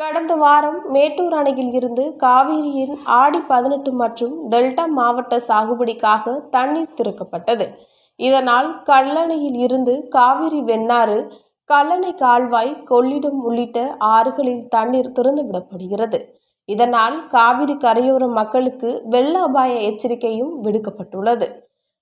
கடந்த வாரம் மேட்டூர் அணையில் இருந்து காவிரியின் ஆடி பதினெட்டு மற்றும் டெல்டா மாவட்ட சாகுபடிக்காக தண்ணீர் திறக்கப்பட்டது. இதனால் கல்லணையில் இருந்து காவிரி வெண்ணாறு கல்லணை கால்வாய் கொள்ளிடம் உள்ளிட்ட ஆறுகளில் தண்ணீர் திறந்துவிடப்படுகிறது. இதனால் காவிரி கரையோர மக்களுக்கு வெள்ள அபாய எச்சரிக்கையும் விடுக்கப்பட்டுள்ளது.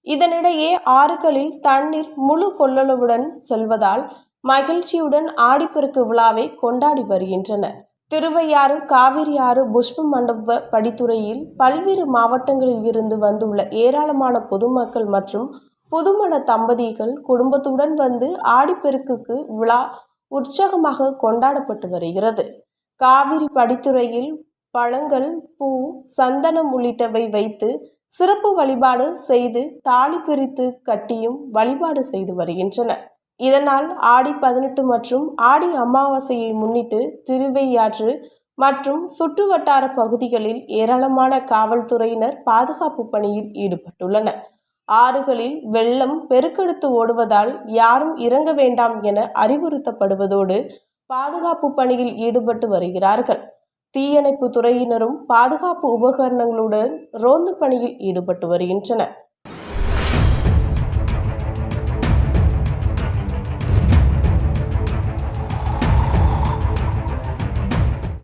இதனிடையே ஆறுகளில் தண்ணீர் முழு கொள்ளளவுடன் செல்வதால் மகிழ்ச்சியுடன் ஆடிப்பெருக்கு விழாவை கொண்டாடி வருகின்றனர் திருவையாறு காவிரியாறு புஷ்ப மண்டப படித்துறையில் பல்வேறு மாவட்டங்களில் இருந்து வந்துள்ள ஏராளமான பொதுமக்கள் மற்றும் புதுமண தம்பதிகள் குடும்பத்துடன் வந்து ஆடிப்பெருக்குக்கு விழா உற்சாகமாக கொண்டாடப்பட்டு வருகிறது. காவிரி படித்துறையில் பழங்கள் பூ சந்தனம் உள்ளிட்டவை வைத்து சிறப்பு வழிபாடு செய்து தாலி பிரித்து கட்டியும் வழிபாடு செய்து வருகின்றனர் இதனால் ஆடி பதினெட்டு மற்றும் ஆடி அமாவாசையை முன்னிட்டு திருவையாற்று மற்றும் சுற்றுவட்டார பகுதிகளில் ஏராளமான காவல்துறையினர் பாதுகாப்பு பணியில் ஈடுபட்டுள்ளனர். ஆறுகளில் வெள்ளம் பெருக்கெடுத்து ஓடுவதால் யாரும் இறங்க வேண்டாம் என அறிவுறுத்தப்படுவதோடு பாதுகாப்பு பணியில் ஈடுபட்டு வருகிறார்கள். தீயணைப்பு துறையினரும் பாதுகாப்பு உபகரணங்களுடன் ரோந்து பணியில் ஈடுபட்டு வருகின்றனர்.